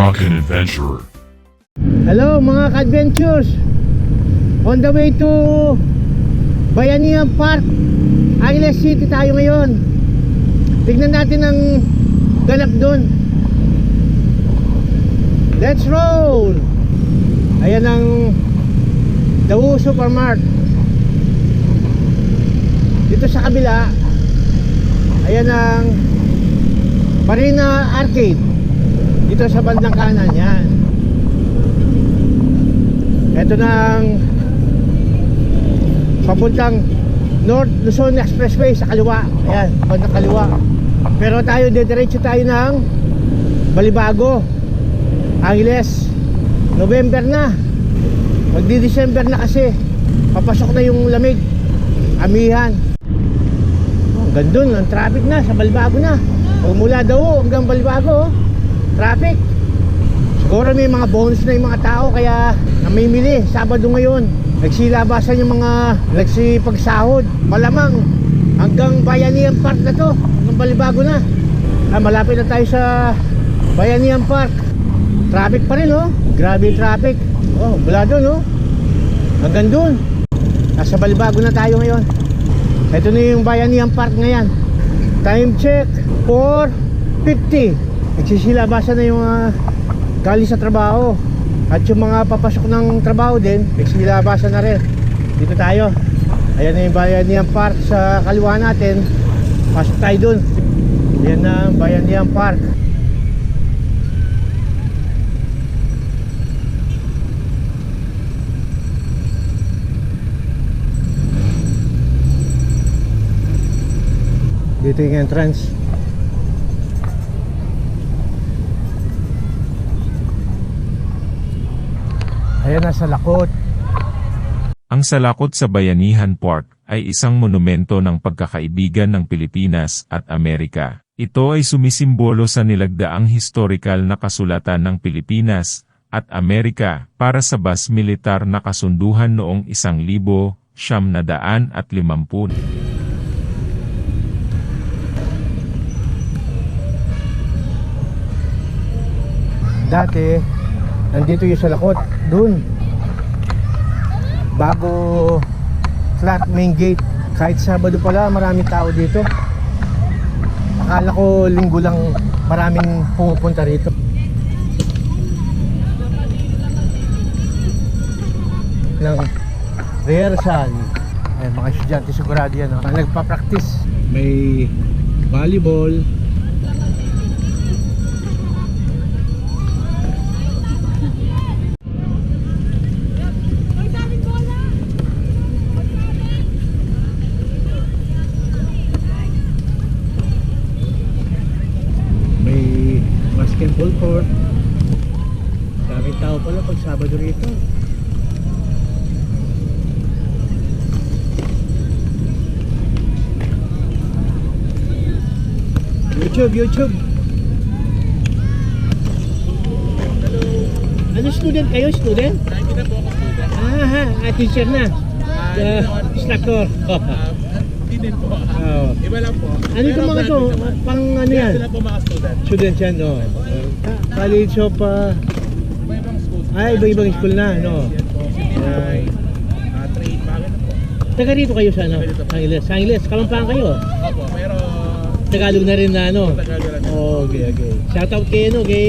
Rockin' Adventurer. Hello mga ka-adventures. On the way to Bayanihan Park Angeles City tayo ngayon. Tignan natin ang ganap doon Let's roll! Ayan ang Dawu Supermart. Dito sa kabila Ayan ang Marina Arcade Dito sa bandang kanan yan ito na ang papuntang North Luzon Expressway sa kaliwa. Ayan, bandang kaliwa. Pero tayo, diretso tayo ng Balibago, Angeles. November na. Magdi-December na kasi. Papasok na yung lamig. Amihan. Oh, hanggang dun, ang traffic na sa Balibago na. O mula daw hanggang Balibago, oh. Traffic. Siguro may mga bonus na yung mga tao kaya namimili. Sabado ngayon Nagsilabasan yung mga nagsipagsahod. Malamang hanggang Bayanihan Park na to. Hanggang Balibago na. Ah, Malapit na tayo sa Bayanihan Park. Traffic pa rin oh. Grabe yung traffic. Oh, wala doon oh. Hanggang doon Nasa Balibago na tayo ngayon. Ito na yung Bayanihan Park ngayon. Time check 4.50 Nagsisilabasan na yung mga galing sa trabaho. At yung mga papasok ng trabaho din nagsilabasan na rin. Dito tayo. Ayan na yung Bayanihan Park sa kaliwa natin. Pasok tayo dun. Ayan na Bayanihan Park dito yung entrance ayan na sa lakot Ang salakot sa Bayanihan Park ay isang monumento ng pagkakaibigan ng Pilipinas at Amerika. Ito ay sumisimbolo sa nilagdaang historikal na kasulatan ng Pilipinas at Amerika para sa bas militar na kasunduhan noong isang libo, siyam na daan at limampun. dati nandito yung sa lakot dun. Bago flat main gate. Kahit Sabado pala maraming tao dito. Akala ko linggo lang maraming pumupunta rito. Ng rehearsal eh, mga estudyante sigurado yan oh. nagpa-practice. May volleyball may basketball court daming tao pala pag Sabado rito YouTube, YouTube Ano student kayo? Student? Hindi na po ako student. Ah, ha, ah, teacher na uh, Instructor Hindi din po. Oo. Iba lang po. Ano itong mga to? Pang ano yan? Sila po mga student. Student yan, no? Ah, College of... ah, school. ah, iba-ibang school na, no? Yan po. City High, ah, trade, bagay na po. Taga rito kayo sa ano? Sa Angeles. Sa Angeles, Kalampang kayo. Opo, pero Tagalog na rin na ano? Tagalog lang. Oh, okay, okay. Shout out kay ano, kay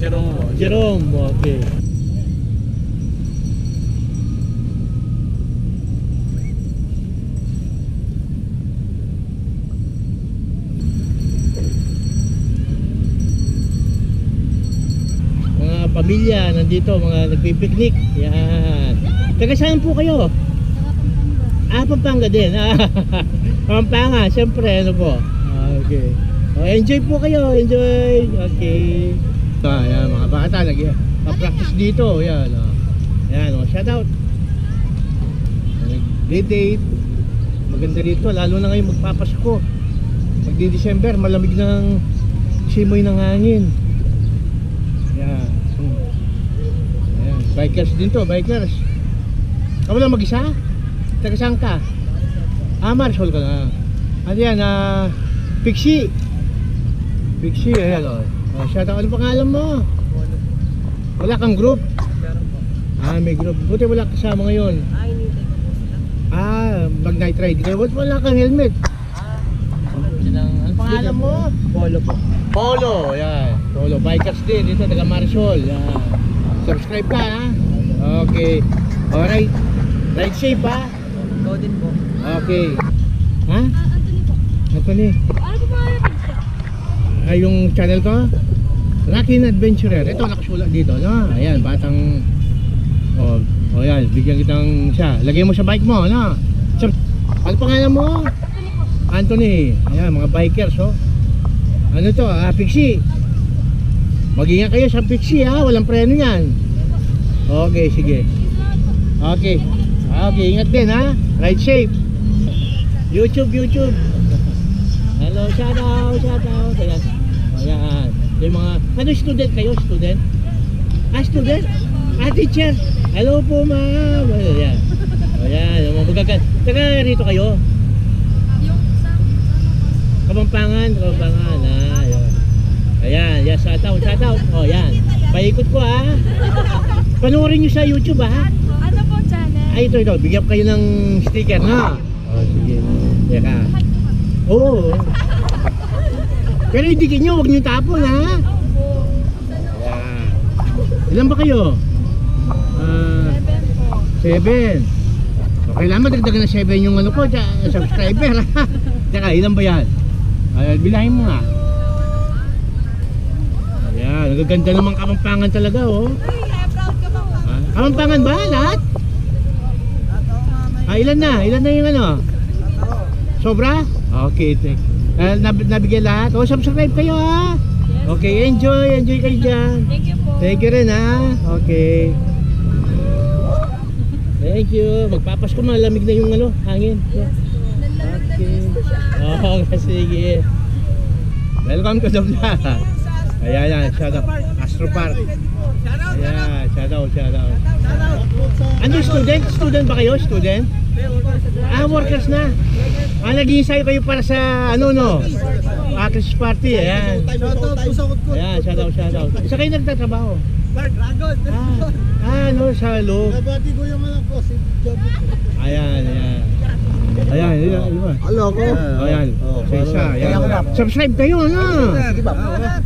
Jerome. Jerome. Okay. Pamilya nandito, mga nagpipiknik. Yan. Taga saan po kayo? Ah, Pampanga din. Ah, Pampanga, siyempre, ano po. Ah, Okay. Oh, enjoy po kayo, enjoy. Okay. Ah, yan, mga bata, nag-practice dito. Yan, oh. Yan, oh, shout out. Nag-date. Maganda dito, lalo na ngayon magpapasko. Magdi-December, malamig ng simoy ng hangin. Yan. Hmm. Yan. Bikers din to, bikers. Ikaw lang mag-isa? Taga saan ka? Ah, Marisol ka na. Ano yan, ah, Pixie. Pixie, ayan o. Oh, shout out. Ano pangalan mo? Wala kang group? Ah, may group. Buti wala kasama ngayon. Ah, mag night ride. Kaya ba't wala kang helmet? Ano pangalan mo? Polo po. Polo, yan. Polo, bikers din dito, taga Marisol. Yan. Subscribe ka, ha? Okay. Alright. Ride safe, ha? Ikaw din po. Okay. Ha? Anthony. Ano ba Ay, yung channel ko? Rocky Adventurer. Ito, nakasulat dito. No? Ayan, batang... Oh, oh yan, bigyan kitang siya. Lagay mo sa bike mo, ano? Sa, ano pangalan mo? Anthony. Ayan, mga bikers, oh. Ano to? Ah, Pixie. Mag-ingat kayo sa Pixie, ha? Walang preno yan. Okay, sige. Okay. Okay, ingat din, ha? Ride safe. YouTube, YouTube. Hello, shout out, shout out. Ayan. Ayan. Yung mga, ano student kayo? Student? Ah, student? Ah, teacher. Hello po, ma'am. Ayan. Ayan, yung mga magagal. Taga rito kayo? Kapampangan, Kapampangan. Ah, shout out, shout out. Oh, yan. Paikot ko, ha. Panoorin nyo sa YouTube, ha. Ano po channel? Ay, ito, ito. Bigyan kayo ng sticker, na. Oh, sige. Teka. Oo. Pero idikin nyo, huwag nyo tapon, ha? Ayan. Ilan ba kayo? Ah, seven. Okay lang, madagdagan na seven yung ano ko, subscriber, ha? Teka, ilan ba yan? Ay, bilahin mo nga. Nagaganda naman kamampangan talaga, oh. Ah, Kamampangan ba lahat? Ah, ilan na? Ilan na yung ano? Sobra? Okay, thank. Uh, nab nabigyan lahat? O, subscribe kayo ha? Okay, enjoy, enjoy kayo dyan. Thank you po. Thank you rin ha? Okay. Thank you. Magpapasko malamig na yung ano, hangin. Okay. Oh, sige. Welcome to the vlog. Ayan, ayan, shout out. Astro Park. Ayan, shout out, shout out. Ano, student? Student ba kayo? Student? Ah, workers na. Ah, nag-iisay kayo para sa, ano, no? Actress party, ayan. Ayan, shout out, shout out. Isa kayo nagtatrabaho? Ah, ah, ano, sa loob. Nabati ko yung anak ko, si. Ayan, ayan. Ayan, ayan, ayan. Alo ko? Ayan, sa isa, ayan. Subscribe kayo, ano?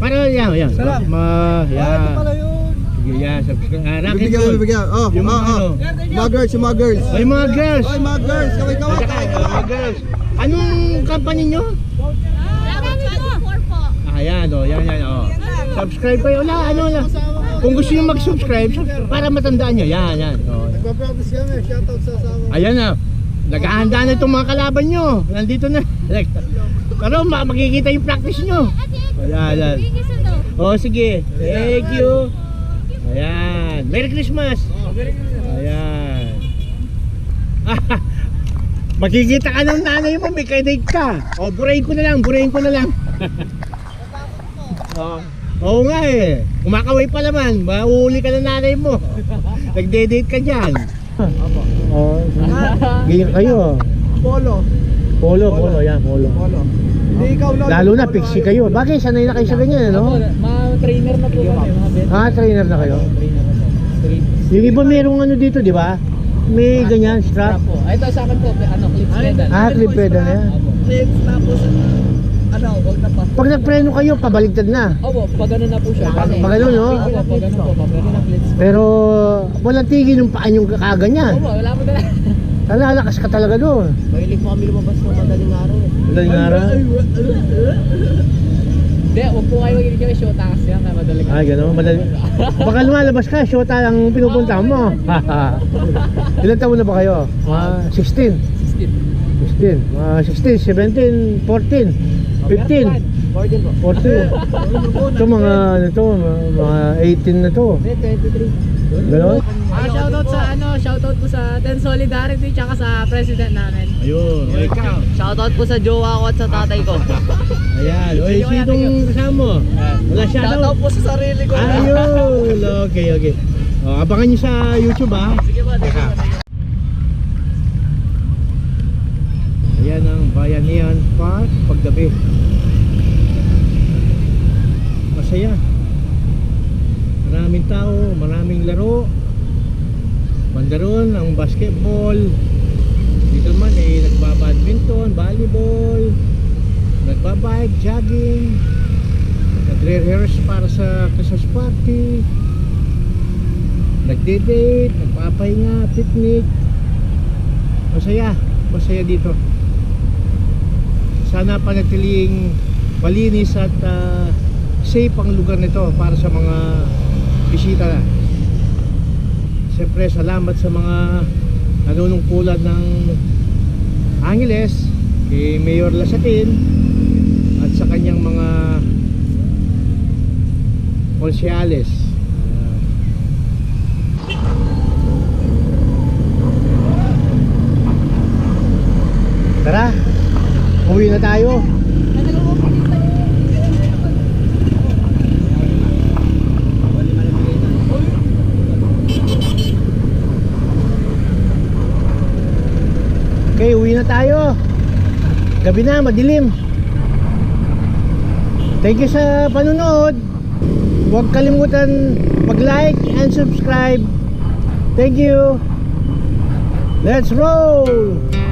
Para, ayan, ayan. Ma, ayan. Sige, yan, subscribe. Ah, Rock and Bibigyan. Oh, Yung oh, mga oh. ano. Mga girls, yung mga girls. Ay, mga girls. Ay, mga girls, kaway kaway. Saka, mga girls. Anong company nyo? Ah, yan, oh, yan, yan, oh. Subscribe kayo. Wala, ano, wala. Kung gusto nyo mag-subscribe, sub- para matandaan nyo. Yan, yan. Oh. Nagpa-practice kami, shoutout sa asawa. Ayan na. Naghahanda na itong mga kalaban nyo. Nandito na. Pero ma- makikita yung practice nyo. Ayan, ayan. Oh, sige. Thank you. Ayan. Merry Christmas. Ayan. Makikita ka ng nanay mo, may kainig ka. O, burahin ko na lang, burahin ko na lang. Oo. Oo nga eh. Kumakaway pa naman. Mahuli ka ng nanay mo. Nagde-date ka dyan. Oo. Ganyan kayo. Polo. Polo, polo, yan, polo. Polo. Hindi ikaw lolo. Lalo na, pixie kayo. Bagay, sanay na kayo sa ganyan, ano? Mga trainer na po kami, mga vet. Ah, trainer na kayo. Yung iba merong ano dito, di ba? May ganyan, strap. po. Ay, ito sa akin po, ano, clip pedal. Ah, clip pedal yan. Opo. Clips, tapos, ano, wag na pa. Pag nagpreno kayo, pabaligtad na. Opo, pag ano na po siya. Pag ganun, no? Opo, pag ano po, pag na clips. Pero walang tigil yung paan yung kaganyan. Opo, wala po talaga. Lalakas ka talaga doon. Mahilig po kami lumabas ng madaling araw. eh. Madaling araw. Hindi, huwag po kayo magiging kami show takas yan, kaya madaling Ay, gano'n. Madali. Baka lumalabas ka, shota ang pinupunta mo. Ilan taon na ba kayo? Mga 16. 16 15, mga 16, 17, 14, 15, 14 po. 14. Ito mga ano to, mga, mga 18 na to. 23. Ganon? Ah, shoutout sa ano, shoutout po sa Ten Solidarity tsaka sa president namin. Ayun, okay ka. Shoutout po sa jowa ko at sa tatay ko. Ayan, oy, sinong kasama mo? Wala shoutout? po sa sarili ko. Ayun, okay, okay. Oh, abangan nyo sa YouTube ha. Sige ba, sige ba. Ayan ang Bayanihan Park paggabi. Masaya. Maraming tao, maraming laro. Banda ron ang basketball. Dito naman eh nagbabadminton, volleyball, nagbabike, jogging, nagre-rehearse para sa Christmas party, nagde-date, nagpapahinga, picnic. Masaya, masaya dito sana panatiling malinis at ah, safe ang lugar nito para sa mga bisita na. Siyempre salamat sa mga nanunungkulan ng Angeles kay Mayor Lasatin at sa kanyang mga konsyales. Tara, uwi na tayo. Okay, uwi na tayo. Gabi na, madilim. Thank you sa panunood. Huwag kalimutan mag-like and subscribe. Thank you. Let's roll!